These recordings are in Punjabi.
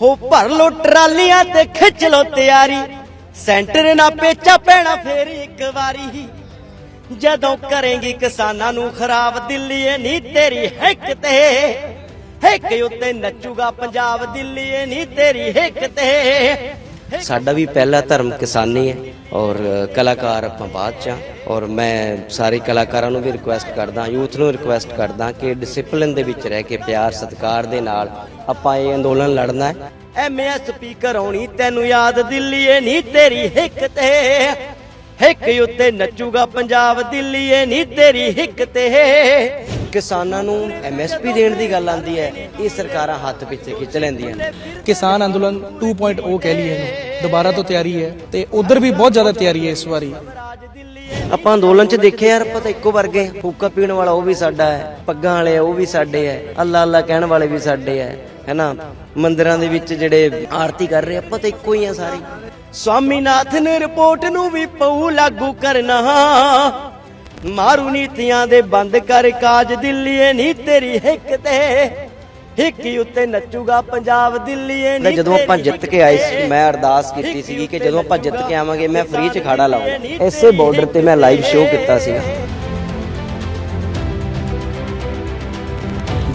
ਹੋ ਭਰ ਲੋ ਟਰਾਲੀਆਂ ਤੇ ਖਿੱਚ ਲੋ ਤਿਆਰੀ। ਸੈਂਟਰ ਨਾ ਪੇਚਾ ਪੈਣਾ ਫੇਰ ਇੱਕ ਵਾਰੀ। ਜਦੋਂ ਕਰੇਂਗੀ ਕਿਸਾਨਾਂ ਨੂੰ ਖਰਾਬ ਦਿੱਲੀਏ ਨਹੀਂ ਤੇਰੀ ਹਿੱਕ ਤੇ। ਹਿੱਕ ਉੱਤੇ ਨੱਚੂਗਾ ਪੰਜਾਬ ਦਿੱਲੀਏ ਨਹੀਂ ਤੇਰੀ ਹਿੱਕ ਤੇ। ਸਾਡਾ ਵੀ ਪਹਿਲਾ ਧਰਮ ਕਿਸਾਨੀ ਹੈ ਔਰ ਕਲਾਕਾਰ ਆਪਾਂ ਬਾਅਦ ਚ ਔਰ ਮੈਂ ਸਾਰੇ ਕਲਾਕਾਰਾਂ ਨੂੰ ਵੀ ਰਿਕੁਐਸਟ ਕਰਦਾ, ਯੂਥ ਨੂੰ ਰਿਕੁਐਸਟ ਕਰਦਾ ਕਿ ਡਿਸਪਲਿਨ ਦੇ ਵਿੱਚ ਰਹਿ ਕੇ, ਪਿਆਰ, ਸਤਿਕਾਰ ਦੇ ਨਾਲ ਆਪਾਂ ਇਹ ਅੰਦੋਲਨ ਲੜਨਾ ਹੈ। ਐਮਐਸ ਸਪੀਕਰ ਆਉਣੀ ਤੈਨੂੰ ਯਾਦ ਦਿੱਲੀਏ ਨਹੀਂ ਤੇਰੀ ਹਿੱਕ ਤੇ। ਹਿੱਕ ਉੱਤੇ ਨੱਚੂਗਾ ਪੰਜਾਬ ਦਿੱਲੀਏ ਨਹੀਂ ਤੇਰੀ ਹਿੱਕ ਤੇ। ਕਿਸਾਨਾਂ ਨੂੰ ਐਮਐਸਪੀ ਦੇਣ ਦੀ ਗੱਲ ਆਂਦੀ ਹੈ ਇਹ ਸਰਕਾਰਾਂ ਹੱਥ ਪਿੱਛੇ ਖਿੱਚ ਲੈਂਦੀਆਂ ਨੇ। ਕਿਸਾਨ ਅੰਦੋਲਨ 2.0 ਕਹਿ ਲਈਏ ਇਹਨੂੰ। ਦੁਬਾਰਾ ਤੋਂ ਤਿਆਰੀ ਹੈ ਤੇ ਉਧਰ ਵੀ ਬਹੁਤ ਜ਼ਿਆਦਾ ਤਿਆਰੀ ਹੈ ਇਸ ਵਾਰੀ। ਆਪਾਂ ਅੰਦੋਲਨ 'ਚ ਦੇਖਿਆ ਯਾਰ ਆਪਾਂ ਤਾਂ ਇੱਕੋ ਵਰਗੇ। ਹੁੱਕਾ ਪੀਣ ਵਾਲਾ ਉਹ ਵੀ ਸਾਡਾ ਹੈ ਪੱਗਾਂ ਵਾਲੇ ਉਹ ਵੀ ਸਾਡੇ ਹੈ। ਅੱਲਾ ਅੱਲਾ ਕਹਿਣ ਵਾਲੇ ਵੀ ਸਾਡੇ ਹੈ। ਹੈਨਾ? ਮੰਦਿਰਾਂ ਦੇ ਵਿੱਚ ਜਿਹੜੇ ਆਰਤੀ ਕਰ ਰਹੇ ਆਪਾਂ ਤਾਂ ਇੱਕੋ ਹੀ ਆ ਸਾਰੇ। ਸਵਾਮੀਨਾਥ ਨੇ ਰਿਪੋਰਟ ਨੂੰ ਵੀ ਪਊ ਲਾਗੂ ਕਰਨਾ। ਮਾਰੂ ਨੀਤੀਆਂ ਦੇ ਬੰਦ ਕਰ ਕਾਜ ਦਿੱਲੀਏ ਨਹੀਂ ਤੇਰੀ ਹਿੱਕ ਤੇ ਹਿੱਕ ਉੱਤੇ ਨੱਚੂਗਾ ਪੰਜਾਬ ਦਿੱਲੀਏ ਨਹੀਂ ਜਦੋਂ ਆਪਾਂ ਜਿੱਤ ਕੇ ਆਏ ਸੀ ਮੈਂ ਅਰਦਾਸ ਕੀਤੀ ਸੀਗੀ ਕਿ ਜਦੋਂ ਆਪਾਂ ਜਿੱਤ ਕੇ ਆਵਾਂਗੇ ਮੈਂ ਫ੍ਰੀ ਚ ਖਾੜਾ ਲਾਉਂਗਾ ਇਸੇ ਬਾਰਡਰ ਤੇ ਮੈਂ ਲਾਈਵ ਸ਼ੋਅ ਕੀਤਾ ਸੀਗਾ।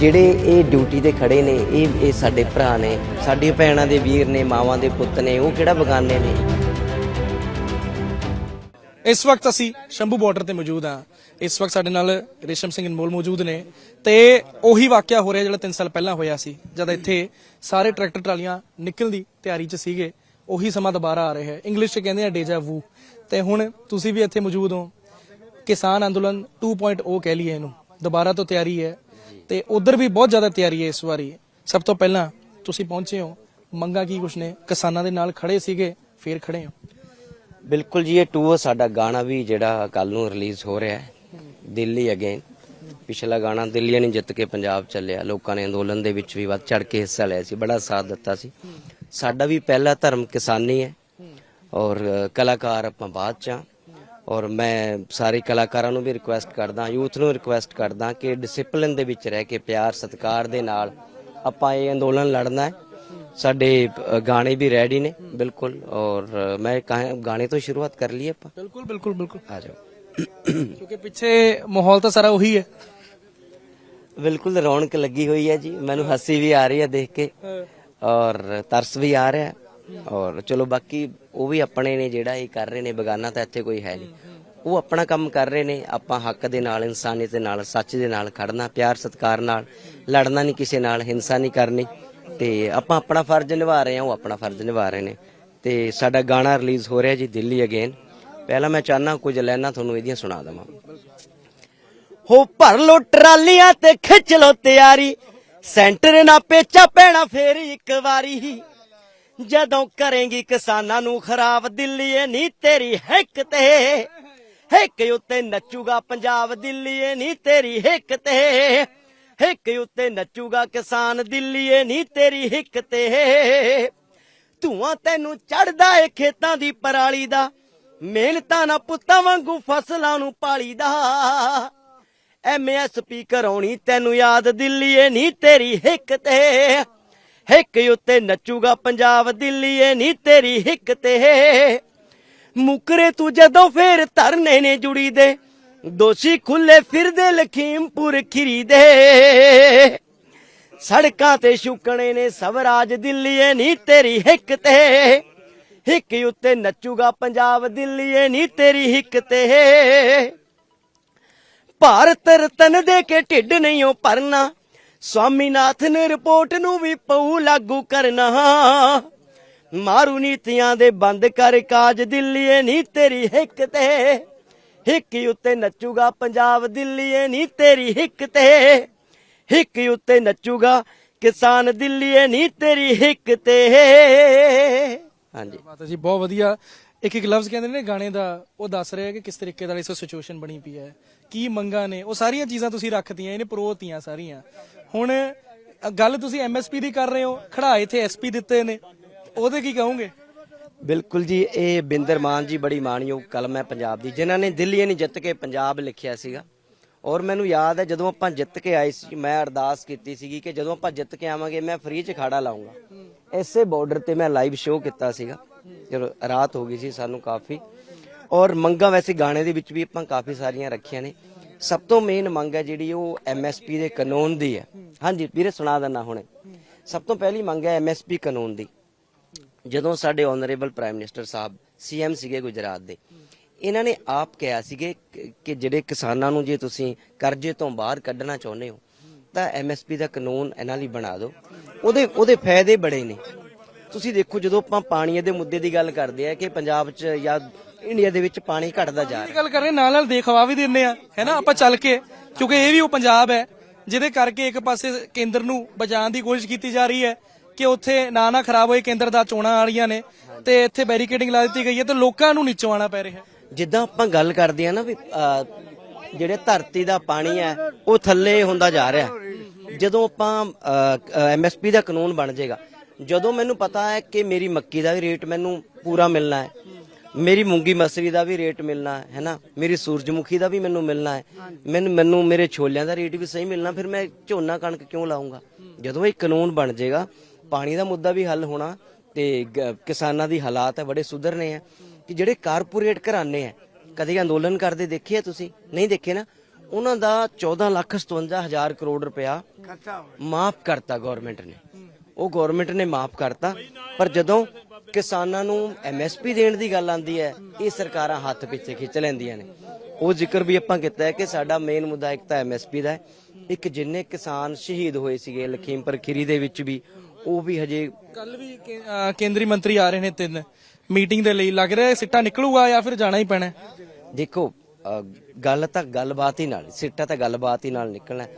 ਜਿਹੜੇ ਇਹ ਡਿਊਟੀ ਤੇ ਖੜੇ ਨੇ, ਇਹ ਇਹ ਸਾਡੇ ਭਰਾ ਨੇ, ਸਾਡੀਆਂ ਭੈਣਾਂ ਦੇ ਵੀਰ ਨੇ, ਮਾਵਾਂ ਦੇ ਪੁੱਤ ਨੇ, ਉਹ ਕਿਹੜਾ ਬਗਾਨੇ ਨੇ? ਇਸ ਵਕਤ ਅਸੀਂ ਸ਼ੰਭੂ ਬਾਰਡਰ ਤੇ ਮੌਜੂਦ ਹਾਂ। ਇਸ ਵਕਤ ਸਾਡੇ ਨਾਲ ਰੇਸ਼ਮ ਸਿੰਘ ਅਨਮੋਲ ਮੌਜੂਦ ਨੇ ਤੇ ਉਹੀ ਵਾਕਿਆ ਹੋ ਰਿਹਾ ਜਿਹੜਾ 3 ਸਾਲ ਪਹਿਲਾਂ ਹੋਇਆ ਸੀ, ਜਦ ਇੱਥੇ ਸਾਰੇ ਟਰੈਕਟਰ ਟਰਾਲੀਆਂ ਨਿਕਲਣ ਦੀ ਤਿਆਰੀ 'ਚ ਸੀਗੇ, ਉਹੀ ਸਮਾਂ ਦੁਬਾਰਾ ਆ ਰਿਹਾ ਹੈ। ਇੰਗਲਿਸ਼ 'ਚ ਕਹਿੰਦੇ ਆ ਡੇਜਾ ਵੂ ਤੇ ਹੁਣ ਤੁਸੀਂ ਵੀ ਇੱਥੇ ਮੌਜੂਦ ਹੋ। ਕਿਸਾਨ ਅੰਦੋਲਨ 2.0 ਕਹਿ ਲਈਏ ਇਹਨੂੰ। ਦੁਬਾਰਾ ਤੋਂ ਤਿਆਰੀ ਹੈ। ਤੇ ਉਧਰ ਵੀ ਬਹੁਤ ਜ਼ਿਆਦਾ ਤਿਆਰੀ ਹੈ ਇਸ ਵਾਰੀ। ਸਭ ਤੋਂ ਪਹਿਲਾਂ ਤੁਸੀਂ ਪਹੁੰਚੇ ਹੋ। ਮੰਗਾ ਕੀ ਕੁਛ ਨੇ? ਕਿਸਾਨਾਂ ਦੇ ਨਾਲ ਖੜੇ ਸੀਗੇ, ਫੇਰ ਖੜੇ ਹੋ। ਬਿਲਕੁਲ ਜੀ, ਇਹ ਟੂਰ ਸਾਡਾ ਗਾਣਾ ਵੀ ਜਿਹੜਾ ਕੱਲ ਨੂੰ ਰਿਲੀਜ਼ ਹੋ ਰਿਹਾ ਹੈ, ਦਿੱਲੀ ਅਗੇਨ ਪਿਛਲਾ ਗਾਣਾ ਦਿੱਲੀ ਨੇ ਜਿੱਤ ਕੇ ਪੰਜਾਬ ਚੱਲਿਆ। ਲੋਕਾਂ ਨੇ ਅੰਦੋਲਨ ਦੇ ਵਿੱਚ ਵੀ ਵੱਧ ਚੜ ਕੇ ਹਿੱਸਾ ਲਿਆ ਸੀ, ਬੜਾ ਸਾਥ ਦਿੱਤਾ ਸੀ। ਸਾਡਾ ਵੀ ਪਹਿਲਾ ਧਰਮ ਕਿਸਾਨੀ ਹੈ। ਔਰ ਕਲਾਕਾਰ ਆਪਾਂ ਬਾਅਦ ਚ ਹਾਂ। ਔਰ ਮੈਂ ਸਾਰੇ ਕਲਾਕਾਰਾਂ ਨੂੰ ਵੀ ਰਿਕੁਐਸਟ ਕਰਦਾ ਯੂਥ ਨੂੰ ਰਿਕੁਐਸਟ ਕਰਦਾ ਕਿ ਡਿਸਪਲਿਨ ਦੇ ਵਿੱਚ ਰਹਿ ਕੇ ਪਿਆਰ ਸਤਿਕਾਰ ਦੇ ਨਾਲ ਆਪਾਂ ਇਹ ਅੰਦੋਲਨ ਲੜਨਾ ਹੈ। ਸਾਡੇ ਗਾਣੇ ਵੀ ਰੈਡੀ ਨੇ ਬਿਲਕੁਲ। ਔਰ ਮੈਂ ਗਾਣੇ ਤੋਂ ਸ਼ੁਰੂਆਤ ਕਰ ਲਈ ਆਪਾਂ? ਬਿਲਕੁਲ ਬਿਲਕੁਲ ਬਿਲਕੁਲ। ਆ ਜਾਓ। ਕਿਉਂਕਿ ਪਿੱਛੇ ਮਾਹੌਲ ਤਾਂ ਸਾਰਾ ਉਹੀ ਹੈ। ਬਿਲਕੁਲ ਰੌਣਕ ਲੱਗੀ ਹੋਈ ਹੈ ਜੀ। ਮੈਨੂੰ ਹੱਸੀ ਵੀ ਆ ਰਹੀ ਹੈ ਦੇਖ ਕੇ। ਔਰ ਤਰਸ ਵੀ ਆ ਰਿਹਾ। ਹੈ ਔਰ ਚਲੋ ਬਾਕੀ ਉਹ ਵੀ ਆਪਣੇ ਨੇ ਜਿਹੜਾ ਇਹ ਕਰ ਰਹੇ ਨੇ, ਬਗਾਨਾ ਤਾਂ ਇੱਥੇ ਕੋਈ ਹੈ ਨਹੀਂ। ਉਹ ਆਪਣਾ ਕੰਮ ਕਰ ਰਹੇ ਨੇ, ਆਪਾਂ ਹੱਕ ਦੇ ਨਾਲ, ਇਨਸਾਨੀਅਤ ਦੇ ਨਾਲ, ਸੱਚ ਦੇ ਨਾਲ ਖੜਨਾ, ਪਿਆਰ, ਸਤਿਕਾਰ ਨਾਲ, ਲੜਨਾ ਨਹੀਂ ਕਿਸੇ ਨਾਲ, ਹਿੰਸਾ ਨਹੀਂ ਕਰਨੀ। ਤੇ ਆਪਾਂ ਆਪਣਾ ਫਰਜ਼ ਨਿਭਾ ਰਹੇ ਹਾਂ, ਉਹ ਆਪਣਾ ਫਰਜ਼ ਨਿਭਾ ਰਹੇ ਨੇ। ਤੇ ਸਾਡਾ ਗਾਣਾ ਰਿਲੀਜ਼ ਹੋ ਰਿਹਾ ਜੀ ਦਿੱਲੀ ਅਗੇਨ। ਪਹਿਲਾਂ ਮੈਂ ਚਾਹਨਾ ਕੁਝ ਲਾਈਨਾਂ ਤੁਹਾਨੂੰ ਇਹਦੀਆਂ ਸੁਣਾ ਦਵਾਂ। ਹੋ ਭਰ ਲੋ ਟਰਾਲੀਆਂ ਤੇ ਖਿੱਚ ਲੋ ਤਿਆਰੀ, ਸੈਂਟਰ ਨਾ ਪੇਚਾ ਪੈਣਾ ਫੇਰ ਇੱਕ ਵਾਰੀ। ਜਦੋਂ ਕਰੇਂਗੀ ਕਿਸਾਨਾਂ ਨੂੰ ਖਰਾਬ, ਦਿੱਲੀਏ ਨਹੀਂ ਤੇਰੀ ਹਿੱਕ ਤੇ। ਹਿੱਕ ਉੱਤੇ ਨੱਚੂਗਾ ਪੰਜਾਬ, ਦਿੱਲੀਏ ਨਹੀਂ ਤੇਰੀ ਹਿੱਕ ਤੇ। ਹਿੱਕ ਉੱਤੇ ਨੱਚੂਗਾ ਕਿਸਾਨ, ਦਿੱਲੀਏ ਨਹੀਂ ਤੇਰੀ ਹਿੱਕ ਤੇ। ਧੂਆਂ ਤੈਨੂੰ ਚੜਦਾ ਏ ਖੇਤਾਂ ਦੀ ਪਰਾਲੀ ਦਾ, ਮਿਹਨਤਾਂ ਨਾ ਪੁੱਤਾਂ ਵਾਂਗੂ ਫਸਲਾਂ ਨੂੰ ਪਾਲੀ ਦਾ। ਸਪੀਕਰ ਕਰਾਉਣੀ ਤੈਨੂੰ ਯਾਦ, ਦਿੱਲੀਏ ਨਹੀਂ ਤੇਰੀ ਹਿੱਕ ਤੇ। ਹਿੱਕ ਉੱਤੇ ਨੱਚੂਗਾ ਪੰਜਾਬ ਦਿੱਲੀਏ ਨੀ ਤੇਰੀ ਹਿੱਕ ਤੇ। ਮੁਕਰੇ ਤੂੰ ਜਦੋਂ ਫੇਰ ਧਰਨੇ ਨੇ ਜੁੜੀ ਦੇ, ਦੋਸ਼ੀ ਖੁੱਲੇ ਫਿਰਦੇ ਲਖੀਮਪੁਰ ਖਿਰੀ ਦੇ। ਸੜਕਾਂ ਤੇ ਸ਼ੁਕਣੇ ਨੇ ਸਵਰਾਜ ਦਿੱਲੀਏ ਨੀ ਤੇਰੀ ਹਿੱਕ ਤੇ। ਹਿੱਕ ਉੱਤੇ ਨੱਚੂਗਾ ਪੰਜਾਬ ਦਿੱਲੀਏ ਨੀ ਤੇਰੀ ਹਿੱਕ ਤੇ। ਭਾਰਤ ਰਤਨ ਦੇ ਕੇ ਢਿੱਡ ਨਹੀਂ ਉਹ ਭਰਨਾ ਸਵਾਮੀਨਾਥ ਨੇ ਰਿਪੋਰਟ ਨੂੰ ਵੀ ਪਊ ਲਾਗੂ ਕਰਨਾ। ਮਾਰੂ ਨੀਤੀਆਂ ਦੇ ਬੰਦ ਕਰ ਕਾਜ ਦਿੱਲੀਏ ਨਹੀਂ ਤੇਰੀ ਹਿੱਕ ਤੇ। ਹਿੱਕ ਉੱਤੇ ਨੱਚੂਗਾ ਪੰਜਾਬ ਦਿੱਲੀਏ ਨਹੀਂ ਤੇਰੀ ਹਿੱਕ ਤੇ। ਹਿੱਕ ਉੱਤੇ ਨੱਚੂਗਾ ਕਿਸਾਨ ਦਿੱਲੀਏ ਨਹੀਂ ਤੇਰੀ ਹਿੱਕ ਤੇ। ਹਾਂਜੀ। ਬਾਤ ਜੀ, ਬਹੁਤ ਵਧੀਆ। ਇੱਕ ਇੱਕ ਲਫ਼ਜ਼ ਕਹਿੰਦੇ ਨੇ ਗਾਣੇ ਦਾ, ਉਹ ਦੱਸ ਰਿਹਾ ਕਿ ਕਿਸ ਤਰੀਕੇ ਨਾਲ ਇਸ ਸਿਚੁਏਸ਼ਨ ਬਣੀ ਪਈ ਹੈ। ਕੀ ਮੰਗਾਂ ਨੇ? ਉਹ ਸਾਰੀਆਂ ਚੀਜ਼ਾਂ ਤੁਸੀਂ ਰੱਖਤੀਆਂ, ਇਹਨੇ ਪਰੋਤੀਆਂ ਸਾਰੀਆਂ। ਹੁਣ ਗੱਲ ਤੁਸੀਂ ਐਮਐਸਪੀ ਦੀ ਕਰ ਰਹੇ ਹੋ, ਖੜਾ ਇੱਥੇ ਐਸਪੀ ਦਿੱਤੇ ਨੇ, ਉਹਦੇ ਕੀ ਕਹੋਗੇ? ਬਿਲਕੁਲ ਜੀ, ਇਹ ਬਿੰਦਰ ਮਾਨ ਜੀ ਬੜੀ ਮਾਣਯੋਗ ਕਲਮ ਹੈ ਪੰਜਾਬ ਦੀ, ਜਿਨ੍ਹਾਂ ਨੇ ਦਿੱਲੀ ਨਹੀਂ ਜਿੱਤ ਕੇ ਪੰਜਾਬ ਲਿਖਿਆ ਸੀਗਾ। ਔਰ ਮੈਨੂੰ ਯਾਦ ਹੈ, ਜਦੋਂ ਆਪਾਂ ਜਿੱਤ ਕੇ ਆਏ ਸੀ, ਮੈਂ ਅਰਦਾਸ ਕੀਤੀ ਸੀਗੀ ਕਿ ਜਦੋਂ ਆਪਾਂ ਜਿੱਤ ਕੇ ਆਵਾਂਗੇ, ਮੈਂ ਫ੍ਰੀ ਚ ਖਾੜਾ ਲਾਉਂਗਾ। ਇਸੇ ਬਾਰਡਰ ਤੇ ਮੈਂ ਲਾਈਵ ਸ਼ੋਅ ਕੀਤਾ ਸੀਗਾ ਚਲੋ ਰਾਤ ਹੋ ਗਈ ਸੀ ਸਾਨੂੰ ਕਾਫੀ। ਔਰ ਮੰਗਾ ਵੈਸੇ ਗਾਣੇ ਦੇ ਵਿੱਚ ਵੀ ਆਪਾਂ ਕਾਫੀ ਸਾਰੀਆਂ ਰੱਖੀਆਂ ਨੇ। ਸਭ ਤੋਂ ਮੇਨ ਮੰਗ ਹੈ ਜਿਹੜੀ ਉਹ ਐਮਐਸਪੀ ਦੇ ਕਾਨੂੰਨ ਦੀ ਹੈ। ਹਾਂਜੀ, ਵੀਰੇ ਸੁਣਾ ਦਿੰਦਾ ਹੁਣੇ। ਸਭ ਤੋਂ ਪਹਿਲੀ ਮੰਗ ਹੈ ਐਮਐਸਪੀ ਕਾਨੂੰਨ ਦੀ। ਜਦੋਂ ਸਾਡੇ ਆਨਰੇਬਲ ਪ੍ਰਾਈਮ ਮਿਨਿਸਟਰ ਸਾਹਿਬ ਸੀਐਮ ਸੀਗੇ ਗੁਜਰਾਤ ਦੇ, ਇਹਨਾਂ ਨੇ ਆਪ ਕਿਹਾ ਸੀਗੇ ਕਿ ਜਿਹੜੇ ਕਿਸਾਨਾਂ ਨੂੰ ਜੇ ਤੁਸੀਂ ਕਰਜ਼ੇ ਤੋਂ ਬਾਹਰ ਕੱਢਣਾ ਚਾਹੁੰਦੇ ਹੋ, ਤਾਂ ਐਮਐਸਪੀ ਦਾ ਕਾਨੂੰਨ ਇਹਨਾਂ ਲਈ ਬਣਾ ਦਿਓ। ਉਹਦੇ ਉਹਦੇ ਫਾਇਦੇ ਬੜੇ ਨੇ। ਤੁਸੀਂ ਦੇਖੋ, ਜਦੋਂ ਆਪਾਂ ਪਾਣੀ ਦੇ ਮੁੱਦੇ ਦੀ ਗੱਲ ਕਰਦੇ ਆ ਕਿ ਪੰਜਾਬ 'ਚ ਜਾਂ ਇੰਡੀਆ ਦੇ ਵਿੱਚ ਪਾਣੀ ਘਟਦਾ ਜਾ ਰਿਹਾ ਗੱਲ ਕਰ ਰਹੇ ਨਾਲ ਨਾਲ ਦੇਖਵਾ ਵੀ ਦਿੰਨੇ ਆ ਹੈਨਾ ਆਪਾਂ ਚੱਲ ਕੇ ਕਿਉਂਕਿ ਇਹ ਵੀ ਉਹ ਪੰਜਾਬ ਹੈ ਜਿਹਦੇ ਕਰਕੇ ਇੱਕ ਪਾਸੇ ਕੇਂਦਰ ਨੂੰ ਬਚਾਉਣ ਦੀ ਕੋਸ਼ਿਸ਼ ਕੀਤੀ ਜਾ ਰਹੀ ਹੈ ਕਿ ਉੱਥੇ ਨਾ ਨਾ ਖਰਾਬ ਹੋਏ ਕੇਂਦਰ ਦਾ ਚੋਣਾਂ ਵਾਲੀਆਂ ਨੇ ਤੇ ਇੱਥੇ ਬੈਰੀਕੇਡਿੰਗ ਲਾ ਦਿੱਤੀ ਗਈ ਹੈ ਤੇ ਲੋਕਾਂ ਨੂੰ ਨੀਚੋਂ ਆਣਾ ਪੈ ਰਿਹਾ ਜਿੱਦਾਂ ਆਪਾਂ ਗੱਲ ਕਰਦੇ ਆ ਨਾ ਵੀ ਅਹ, ਜਿਹੜੇ ਧਰਤੀ ਦਾ ਪਾਣੀ ਹੈ ਉਹ ਥੱਲੇ ਹੁੰਦਾ ਜਾ ਰਿਹਾ ਜਦੋਂ ਆਪਾਂ ਐਮਐਸਪੀ ਦਾ ਕਾਨੂੰਨ ਬਣ ਜਾਏਗਾ ਜਦੋਂ ਮੈਨੂੰ ਪਤਾ ਹੈ ਕਿ ਮੇਰੀ ਮੱਕੀ ਦਾ ਵੀ ਰੇਟ ਮੈਨੂੰ ਪੂਰਾ ਮਿਲਣਾ ਹੈ ਮੇਰੀ ਮੂੰਗੀ ਮਸਰੀ ਦਾ ਵੀ ਰੇਟ ਮਿਲਣਾ ਹੈ ਹੈਨਾ ਮੇਰੀ ਸੂਰਜਮੁਖੀ ਦਾ ਵੀ ਮੈਨੂੰ ਮਿਲਣਾ ਹੈ। ਮੈਨੂੰ ਮੈਨੂੰ ਮੇਰੇ ਛੋਲਿਆਂ ਦਾ ਰੇਟ ਵੀ ਸਹੀ ਮਿਲਣਾ ਫਿਰ ਮੈਂ ਝੋਨਾ ਕਣਕ ਕਿਉਂ ਲਾਉਂਗਾ ਜਦੋਂ ਇਹ ਕਾਨੂੰਨ ਬਣ ਜਾਏਗਾ ਪਾਣੀ ਦਾ ਮੁੱਦਾ ਵੀ ਹੱਲ ਹੋਣਾ ਤੇ ਕਿਸਾਨਾਂ ਦੀ ਹਾਲਾਤ ਹੈ ਬੜੇ ਸੁਧਰਨੇ ਆ ਕਿ ਜਿਹੜੇ ਕਾਰਪੋਰੇਟ ਘਰਾਣੇ ਆ ਕਦੇ ਅੰਦੋਲਨ ਕਰਦੇ ਦੇਖੇ ਆ ਤੁਸੀਂ? ਨਹੀਂ ਦੇਖੇ ਨਾ? ਉਹਨਾਂ ਦਾ 14 ਲੱਖ 57 ਹਜ਼ਾਰ ਕਰੋੜ ਰੁਪਇਆ ਮਾਫ ਕਰਤਾ ਗਵਰਨਮੈਂਟ ਨੇ। ਉਹ ਗਵਰਨਮੈਂਟ ਨੇ ਮਾਫ ਕਰਤਾ ਪਰ ਜਦੋਂ ਕਿਸਾਨਾਂ ਨੂੰ ਐਮਐਸਪੀ ਦੇਣ ਦੀ ਗੱਲ ਆਂਦੀ ਹੈ ਇਹ ਸਰਕਾਰਾਂ ਹੱਥ ਪਿੱਛੇ ਖਿੱਚ ਲੈਂਦੀਆਂ ਨੇ ਉਹ ਜ਼ਿਕਰ ਵੀ ਆਪਾਂ ਕੀਤਾ ਹੈ ਕਿ ਸਾਡਾ ਮੇਨ ਮੁੱਦਾ ਇੱਕ ਤਾਂ ਐਮਐਸਪੀ ਦਾ ਹੈ ਇੱਕ ਜਿੰਨੇ ਕਿਸਾਨ ਸ਼ਹੀਦ ਹੋਏ ਸੀਗੇ ਲਖੀਮਪੁਰ ਖੀਰੀ ਦੇ ਵਿੱਚ ਵੀ ਉਹ ਵੀ ਹਜੇ ਕੱਲ ਵੀ ਕੇ- ਕੇਂਦਰੀ ਮੰਤਰੀ ਆ ਰਹੇ ਨੇ ਤਿੰਨ ਮੀਟਿੰਗ ਦੇ ਲਈ ਲੱਗ ਰਿਹਾ ਹੈ ਸਿੱਟਾ ਨਿਕਲੂਗਾ ਜਾਂ ਫਿਰ ਜਾਣਾ ਹੀ ਪੈਣਾ ਹੈ? ਦੇਖੋ ਗੱਲ ਤਾਂ ਗੱਲਬਾਤ ਹੀ ਨਾਲ ਸਿੱਟਾ ਤਾਂ ਗੱਲਬਾਤ ਹੀ ਨਾਲ ਨਿਕਲਣਾ ਹੈ।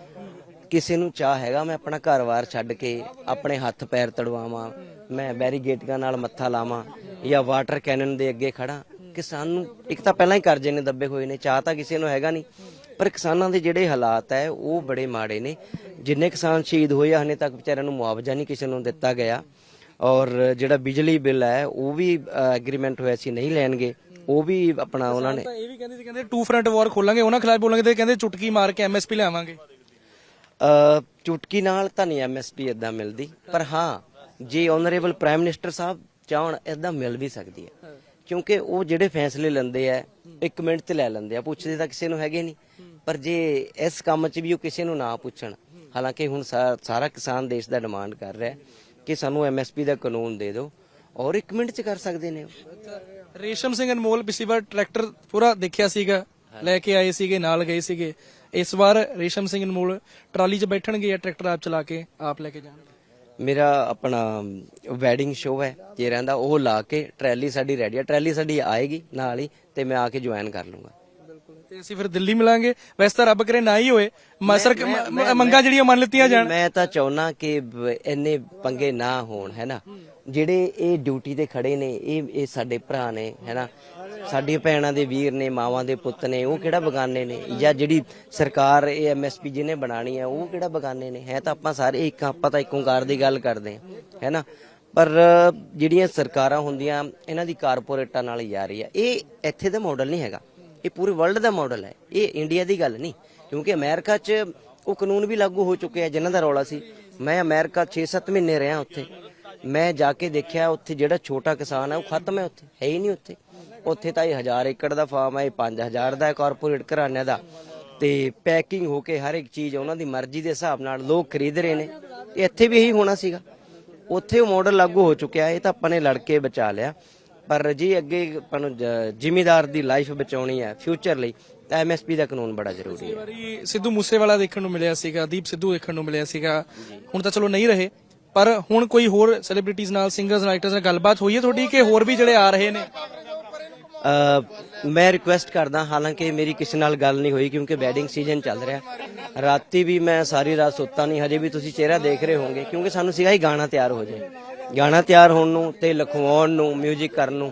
ਕਿਸੇ ਨੂੰ ਚਾਹ ਹੈਗਾ ਮੈਂ ਆਪਣਾ ਘਰ-ਬਾਰ ਛੱਡ ਕੇ ਆਪਣੇ ਹੱਥ ਪੈਰ ਤੜਵਾਵਾਂ ਮੈਂ ਬੈਰੀਗੇਟਾਂ ਨਾਲ ਮੱਥਾ ਲਾਵਾਂ ਜਾਂ ਵਾਟਰ ਕੈਨਨ ਦੇ ਅੱਗੇ ਖੜਾ। ਕਿਸਾਨ ਨੂੰ ਇੱਕ ਤਾਂ ਪਹਿਲਾਂ ਹੀ ਕਰਜ਼ੇ ਨੇ ਦੱਬੇ ਹੋਏ ਨੇ ਚਾਹ ਤਾਂ ਕਿਸੇ ਨੂੰ ਹੈਗਾ ਨਹੀਂ। ਪਰ ਕਿਸਾਨਾਂ ਦੇ ਜਿਹੜੇ ਹਾਲਾਤ ਹੈ ਉਹ ਬੜੇ ਮਾੜੇ ਨੇ। ਜਿੰਨੇ ਕਿਸਾਨ ਸ਼ਹੀਦ ਹੋਏ ਆ, ਹਨੇ ਤੱਕ ਵਿਚਾਰਿਆਂ ਨੂੰ ਮੁਆਵਜ਼ਾ ਨਹੀਂ ਕਿਸੇ ਨੂੰ ਦਿੱਤਾ ਗਿਆ। ਔਰ ਜਿਹੜਾ ਬਿਜਲੀ ਬਿੱਲ ਹੈ ਉਹ ਵੀ ਐਗਰੀਮੈਂਟ ਹੋਇਆ ਸੀ ਨਹੀਂ ਲੈਣਗੇ। ਉਹ ਵੀ ਆਪਣਾ ਉਹਨਾਂ ਨੇ ਇਹ ਵੀ ਕਹਿੰਦੇ ਸੀ ਕਹਿੰਦੇ ਟੂ ਫਰੰਟ ਵਾਰ ਖੋਲਾਂਗੇ ਉਹਨਾਂ ਖਿਲਾਫ ਬੋਲਾਂਗੇ ਤੇ ਕਹਿੰਦੇ ਚੁਟਕੀ ਮਾਰ ਕੇ ਐਮਐਸਪੀ ਲਿਆਵਾਂਗੇ। ਚੁਟਕੀ ਨਾਲ ਤਾਂ ਨਹੀਂ ਐਮਐਸਪੀ ਇਦਾਂ ਮਿਲਦੀ ਪਰ ਹਾਂ ਜੇ ਆਨਰੇਬਲ ਪ੍ਰਾਈਮ ਮਿਨਿਸਟਰ ਸਾਹਿਬ ਚਾਹਣ ਇਦਾਂ ਮਿਲ ਵੀ ਸਕਦੀ ਹੈ। ਕਿਉਂਕਿ ਉਹ ਜਿਹੜੇ ਫੈਸਲੇ ਲੈਂਦੇ ਆ ਇੱਕ ਮਿੰਟ ਤੇ ਲੈ ਲੈਂਦੇ ਆ ਪੁੱਛਦੇ ਤਾਂ ਕਿਸੇ ਨੂੰ ਹੈਗੇ ਨਹੀਂ। ਪਰ ਜੇ ਇਸ ਕੰਮ 'ਚ ਵੀ ਉਹ ਕਿਸੇ ਨੂੰ ਨਾ ਪੁੱਛਣ ਹਾਲਾਂਕਿ ਹੁਣ ਸਾਰਾ ਕਿਸਾਨ ਦੇਸ਼ ਦਾ ਡਿਮਾਂਡ ਕਰ ਰਿਹਾ ਕਿ ਸਾਨੂੰ ਐਮਐਸਪੀ ਦਾ ਕਾਨੂੰਨ ਦੇ ਦਿਓ ਔਰ ਇੱਕ ਮਿੰਟ 'ਚ ਕਰ ਸਕਦੇ ਨੇ ਰੇਸ਼ਮ ਸਿੰਘ ਅਨਮੋਲ ਪਿਛਲੀ ਵਾਰ ਟਰੈਕਟਰ ਪੂਰਾ ਦੇਖਿਆ ਸੀਗਾ ਲੈ ਕੇ ਆਏ ਸੀਗੇ ਨਾਲ ਗਏ ਸੀਗੇ। ਇਸ ਵਾਰ ਰੇਸ਼ਮ ਸਿੰਘ ਅਨਮੋਲ ਟਰਾਲੀ 'ਚ ਬੈਠਣਗੇ ਜਾਂ ਟਰੈਕਟਰ ਆਪ ਚਲਾ ਕੇ ਆਪ ਲੈ ਕੇ ਜਾਣਗੇ? ਮੇਰਾ ਆਪਣਾ ਵੈਡਿੰਗ ਸ਼ੋਅ ਹੈ ਜੇ ਰਹਿੰਦਾ ਉਹ ਲਾ ਕੇ ਟਰੈਲੀ ਸਾਡੀ ਰੈਡੀ ਹੈ। ਟਰੈਲੀ ਸਾਡੀ ਆਏਗੀ ਨਾਲ ਹੀ ਤੇ ਮੈਂ ਆ ਕੇ ਜੁਆਇਨ ਕਰ ਲੂੰਗਾ। ਬਿਲਕੁਲ। ਤੇ ਅਸੀਂ ਫਿਰ ਦਿੱਲੀ ਮਿਲਾਂਗੇ। ਵੈਸੇ ਤਾਂ ਰੱਬ ਕਰੇ ਨਾ ਹੀ ਹੋਏ। ਮਸਰ ਮੰਗਾ ਜਿਹੜੀਆਂ ਮੰਨ ਲਿੱਤੀਆਂ ਜਾਣ। ਮੈਂ ਤਾਂ ਚਾਹੁੰਨਾ ਕਿ ਬ- ਇੰਨੇ ਪੰਗੇ ਨਾ ਹੋਣ ਹੈਨਾ ਜਿਹੜੇ ਇਹ ਡਿਊਟੀ ਤੇ ਖੜੇ ਨੇ ਇਹ ਇਹ ਸਾਡੇ ਭਰਾ ਨੇ ਹੈਨਾ ਸਾਡੀਆਂ ਭੈਣਾਂ ਦੇ ਵੀਰ ਨੇ, ਮਾਵਾਂ ਦੇ ਪੁੱਤ ਨੇ, ਉਹ ਕਿਹੜਾ ਬਗਾਨੇ ਨੇ? ਜਾਂ ਜਿਹੜੀ ਸਰਕਾਰ ਇਹ ਐਮਐਸਪੀ ਜਿਹਨੇ ਬਣਾਣੀ ਹੈ ਉਹ ਕਿਹੜਾ ਬਗਾਨੇ ਨੇ? ਹੈ ਤਾਂ ਆਪਾਂ ਸਾਰੇ ਇੱਕ ਆਪਾਂ ਤਾਂ ਇੱਕ ਓਂਕਾਰ ਦੀ ਗੱਲ ਕਰਦੇ ਹਾਂ ਹੈਨਾ ਪਰ ਜਿਹੜੀਆਂ ਸਰਕਾਰਾਂ ਹੁੰਦੀਆਂ, ਇਹਨਾਂ ਦੀ ਕਾਰਪੋਰੇਟਾਂ ਨਾਲ ਜਾ ਰਹੀ ਹੈ ਇਹ ਇੱਥੇ ਦਾ ਮਾਡਲ ਨਹੀਂ ਹੈਗਾ। ਇਹ ਪੂਰੇ ਵਰਲਡ ਦਾ ਮਾਡਲ ਹੈ। ਇਹ ਇੰਡੀਆ ਦੀ ਗੱਲ ਨਹੀਂ, ਕਿਉਂਕਿ ਅਮਰੀਕਾ 'ਚ ਉਹ ਕਾਨੂੰਨ ਵੀ ਲਾਗੂ ਹੋ ਚੁੱਕੇ ਆ, ਜਿਨ੍ਹਾਂ ਦਾ ਰੌਲਾ ਸੀ। ਮੈਂ ਅਮਰੀਕਾ 6-7 ਮਹੀਨੇ ਰਿਹਾ ਉੱਥੇ। ਮੈਂ ਜਾ ਕੇ ਦੇਖਿਆ, ਉੱਥੇ ਜਿਹੜਾ ਛੋਟਾ ਕਿਸਾਨ ਹੈ ਉਹ ਖਤਮ ਹੈ ਉੱਥੇ, ਹੈ ਹੀ ਨਹੀਂ ਉੱਥੇ। ਉੱਥੇ ਤਾਂ ਇਹ 1000 ਏਕੜ ਦਾ ਫਾਰਮ ਹੈ ਇਹ 5000 ਦਾ ਹੈ ਕਾਰਪੋਰੇਟ ਘਰਾਣਿਆਂ ਦਾ। ਤੇ ਪੈਕਿੰਗ ਹੋ ਕੇ ਹਰ ਇੱਕ ਚੀਜ਼ ਉਹਨਾਂ ਦੀ ਮਰਜ਼ੀ ਦੇ ਹਿਸਾਬ ਨਾਲ ਲੋਕ ਖਰੀਦ ਰਹੇ ਨੇ। ਇੱਥੇ ਵੀ ਇਹੀ ਹੋਣਾ ਸੀਗਾ। ਉੱਥੇ ਉਹ ਮਾਡਲ ਲਾਗੂ ਹੋ ਚੁੱਕਿਆ, ਇਹ ਤਾਂ ਆਪਾਂ ਨੇ ਲੜ ਕੇ ਬਚਾ ਲਿਆ। ਪਰ ਜੀ ਅੱਗੇ ਆਪਾਂ ਨੂੰ ਜ਼ਿਮੀਦਾਰ ਦੀ ਲਾਈਫ ਬਚਾਉਣੀ ਹੈ ਫਿਊਚਰ ਲਈ, ਤਾਂ ਐਮਐਸਪੀ ਦਾ ਕਾਨੂੰਨ ਬੜਾ ਜ਼ਰੂਰੀ ਹੈ। ਵਾਰੀ ਸਿੱਧੂ ਮੂਸੇਵਾਲਾ ਦੇਖਣ ਨੂੰ ਮਿਲਿਆ ਸੀਗਾ, ਦੀਪ ਸਿੱਧੂ ਦੇਖਣ ਨੂੰ ਮਿਲਿਆ ਸੀਗਾ। ਹੁਣ ਤਾਂ ਚਲੋ ਨਹੀਂ ਰਹੇ, ਪਰ ਹੁਣ ਕੋਈ ਹੋਰ ਸੈਲੀਬ੍ਰਿਟੀਜ਼ ਨਾਲ ਸਿੰਗਰਸ ਰਾਈਟਰਸ ਨਾਲ ਗੱਲਬਾਤ ਹੋਈ ਹੈ ਤੁਹਾਡੀ ਕਿ ਹੋਰ ਵੀ ਜਿਹੜੇ ਆ ਰਹੇ ਨੇ? ਮੈਂ ਰਿਕੁਐਸਟ ਕਰਦਾ ਹਾਲਾਂਕਿ ਮੇਰੀ ਕਿਸੇ ਨਾਲ ਗੱਲ ਨਹੀਂ ਹੋਈ ਕਿਉਂਕਿ ਵੈਡਿੰਗ ਸੀਜ਼ਨ ਚੱਲ ਰਿਹਾ। ਰਾਤੀ ਵੀ ਮੈਂ ਸਾਰੀ ਰਾਤ ਸੁੱਤਾ ਨਹੀਂ, ਹਜੇ ਵੀ ਤੁਸੀਂ ਚਿਹਰਾ ਦੇਖ ਰਹੇ ਹੋਵੋਗੇ ਕਿਉਂਕਿ ਸਾਨੂੰ ਸੀਗਾ ਹੀ ਗਾਣਾ ਤਿਆਰ ਹੋ ਜਾਏ। ਗਾਣਾ ਤਿਆਰ ਹੋਣ ਨੂੰ ਤੇ ਲਿਖਵਾਉਣ ਨੂੰ 뮤직 ਕਰਨ ਨੂੰ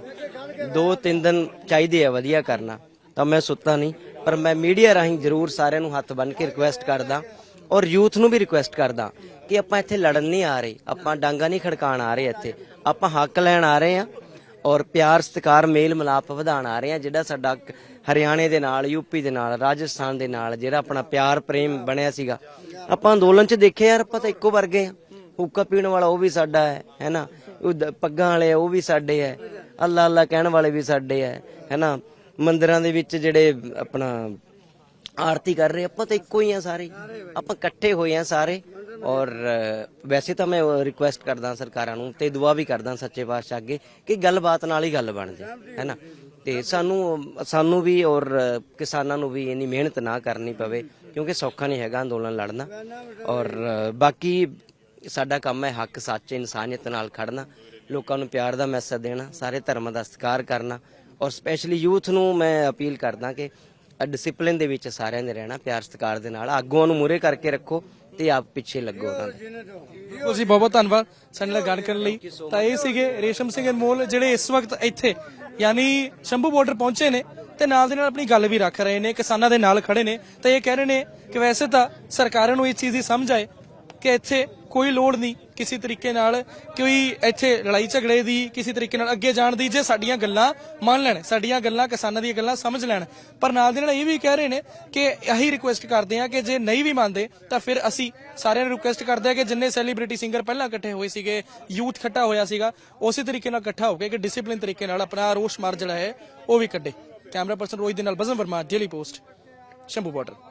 ਦੋ ਤਿੰਨ ਦਿਨ ਚਾਹੀਦੇ ਆ ਵਧੀਆ ਕਰਨਾ। ਤਾਂ ਮੈਂ ਸੁੱਤਾ ਨਹੀਂ, ਪਰ ਮੈਂ ਮੀਡੀਆ ਰਾਹੀਂ ਜ਼ਰੂਰ ਸਾਰਿਆਂ ਨੂੰ ਹੱਥ ਬੰਨ ਕੇ ਰਿਕੁਐਸਟ ਕਰਦਾ ਔਰ ਯੂਥ ਨੂੰ ਵੀ ਰਿਕੁਐਸਟ ਕਰਦਾ ਕਿ ਆਪਾਂ ਇੱਥੇ ਲੜਨ ਨਹੀਂ ਆ ਰਹੇ, ਆਪਾਂ ਡਾਂਗਾ ਨਹੀਂ ਖੜਕਾਣ ਆ ਰਹੇ ਇੱਥੇ, ਆਪਾਂ ਹੱਕ ਲੈਣ ਆ ਰਹੇ ਆ ਔਰ ਪਿਆਰ ਸਤਿਕਾਰ ਮੇਲ ਮਿਲਾਪ ਵਧਾਉਣ ਆ ਰਹੇ ਆ ਜਿਹੜਾ ਸਾਡਾ ਹਰਿਆਣੇ ਦੇ ਨਾਲ ਯੂਪੀ ਦੇ ਨਾਲ ਰਾਜਸਥਾਨ ਦੇ ਨਾਲ ਜਿਹੜਾ ਆਪਣਾ ਪਿਆਰ ਪ੍ਰੇਮ ਬਣਿਆ ਸੀਗਾ। ਆਪਾਂ ਅੰਦੋਲਨ 'ਚ ਦੇਖਿਆ ਯਾਰ ਆਪਾਂ ਤਾਂ ਇੱਕੋ ਵਰਗੇ ਆ ਹੁੱਕਾ ਪੀਣ ਵਾਲਾ ਉਹ ਵੀ ਸਾਡਾ ਹੈ ਹੈਨਾ ਪੱਗਾਂ ਵਾਲੇ ਆ, ਉਹ ਵੀ ਸਾਡੇ ਹੈ। ਅੱਲਾ ਅੱਲਾ ਕਹਿਣ ਵਾਲੇ ਵੀ ਸਾਡੇ ਹੈ ਹੈਨਾ ਮੰਦਿਰਾਂ ਦੇ ਵਿੱਚ ਜਿਹੜੇ ਆਪਣਾ ਆਰਤੀ ਕਰ ਰਹੇ ਆਪਾਂ ਤਾਂ ਇੱਕੋ ਹੀ ਆ ਸਾਰੇ। ਆਪਾਂ ਇਕੱਠੇ ਹੋਏ ਆ ਸਾਰੇ। ਔਰ ਵੈਸੇ ਤਾਂ ਮੈਂ ਰਿਕੁਐਸਟ ਕਰਦਾ ਸਰਕਾਰਾਂ ਨੂੰ ਤੇ ਦੁਆ ਵੀ ਕਰਦਾ ਸੱਚੇ ਪਾਤਸ਼ਾਹ ਅੱਗੇ ਕਿ ਗੱਲਬਾਤ ਨਾਲ ਹੀ ਗੱਲ ਬਣ ਜਾਏ ਹੈਨਾ ਤੇ ਸਾਨੂੰ ਸਾਨੂੰ ਵੀ ਔਰ ਕਿਸਾਨਾਂ ਨੂੰ ਵੀ ਇੰਨੀ ਮਿਹਨਤ ਨਾ ਕਰਨੀ ਪਵੇ ਕਿਉਂਕਿ ਸੌਖਾ ਨਹੀਂ ਹੈਗਾ ਅੰਦੋਲਨ ਲੜਨਾ। ਔਰ ਬਾਕੀ ਸਾਡਾ ਕੰਮ ਹੈ ਹੱਕ ਸੱਚ, ਇਨਸਾਨੀਅਤ ਨਾਲ ਖੜਨਾ, ਲੋਕਾਂ ਨੂੰ ਪਿਆਰ ਦਾ ਮੈਸੇਜ ਦੇਣਾ, ਸਾਰੇ ਧਰਮਾਂ ਦਾ ਸਤਿਕਾਰ ਕਰਨਾ। ਔਰ ਸਪੈਸ਼ਲੀ ਯੂਥ ਨੂੰ ਮੈਂ ਅਪੀਲ ਕਰਦਾ ਕਿ ਡਿਸਪਲਿਨ ਦੇ ਵਿੱਚ ਸਾਰਿਆਂ ਨੇ ਰਹਿਣਾ, ਪਿਆਰ ਸਤਿਕਾਰ ਦੇ ਨਾਲ, ਆਗੂਆਂ ਨੂੰ ਮੂਰੇ ਕਰਕੇ ਰੱਖੋ। ਤੇ ਆਪ ਪਿੱਛੇ ਲੱਗੋ ਉਹਨਾਂ ਦੇ। ਬਿਲਕੁਲ ਜੀ ਬਹੁਤ ਬਹੁਤ ਧੰਨਵਾਦ ਸਾਡੇ ਨਾਲ ਗੱਲ ਕਰਨ ਲਈ। ਤਾਂ ਇਹ ਸੀਗੇ ਰੇਸ਼ਮ ਸਿੰਘ ਅਨਮੋਲ, ਜਿਹੜੇ ਇਸ ਵਕਤ ਇੱਥੇ ਯਾਨੀ ਸ਼ੰਭੂ ਬਾਰਡਰ ਪਹੁੰਚੇ ਨੇ ਤੇ ਨਾਲ ਦੇ ਨਾਲ ਆਪਣੀ ਗੱਲ ਵੀ ਰੱਖ ਰਹੇ ਨੇ, ਕਿਸਾਨਾਂ ਦੇ ਨਾਲ ਖੜੇ ਨੇ ਤੇ ਇਹ ਕਹਿ ਰਹੇ ਨੇ ਕਿ ਵੈਸੇ ਤਾਂ ਸਰਕਾਰਾਂ ਨੂੰ ਇਸ ਚੀਜ਼ ਦੀ ਸਮਝ ਆਏ ਕਿ ਇੱਥੇ ਕੋਈ ਲੋੜ ਨਹੀਂ ਕਿਸੇ ਤਰੀਕੇ ਨਾਲ ਕੋਈ ਇੱਥੇ ਲੜਾਈ ਝਗੜੇ ਦੀ, ਕਿਸੇ ਤਰੀਕੇ ਨਾਲ ਅੱਗੇ ਜਾਣ ਦੀ, ਜੇ ਸਾਡੀਆਂ ਗੱਲਾਂ ਮੰਨ ਲੈਣ, ਸਾਡੀਆਂ ਗੱਲਾਂ, ਕਿਸਾਨਾਂ ਦੀਆਂ ਗੱਲਾਂ ਸਮਝ ਲੈਣ। ਪਰ ਨਾਲ ਦੇ ਨਾਲ ਇਹ ਵੀ ਕਹਿ ਰਹੇ ਨੇ ਕਿ ਇਹੀ ਰਿਕੁਐਸਟ ਕਰਦੇ ਹਾਂ ਕਿ ਜੇ ਨਹੀਂ ਵੀ ਮੰਨਦੇ, ਤਾਂ ਫਿਰ ਅਸੀਂ ਸਾਰਿਆਂ ਨੂੰ ਰਿਕੁਐਸਟ ਕਰਦੇ ਹਾਂ ਕਿ ਜਿੰਨੇ ਸੈਲੀਬ੍ਰਿਟੀ ਸਿੰਗਰ ਪਹਿਲਾਂ ਇਕੱਠੇ ਹੋਏ ਸੀਗੇ ਯੂਥ ਇਕੱਠਾ ਹੋਇਆ ਸੀਗਾ, ਉਸੇ ਤਰੀਕੇ ਨਾਲ ਇਕੱਠਾ ਹੋ ਕੇ ਕਿ ਡਿਸਪਲਿਨ ਤਰੀਕੇ ਨਾਲ ਆਪਣਾ ਰੋਸ਼ ਮਾਰ ਜਿਹੜਾ ਹੈ, ਉਹ ਵੀ ਕੱਢੇ। ਕੈਮਰਾ ਪਰਸਨ ਰੋਹਿਤ ਦੇ ਨਾਲ ਬਜ਼ਮ Verma daily post Shambhu border.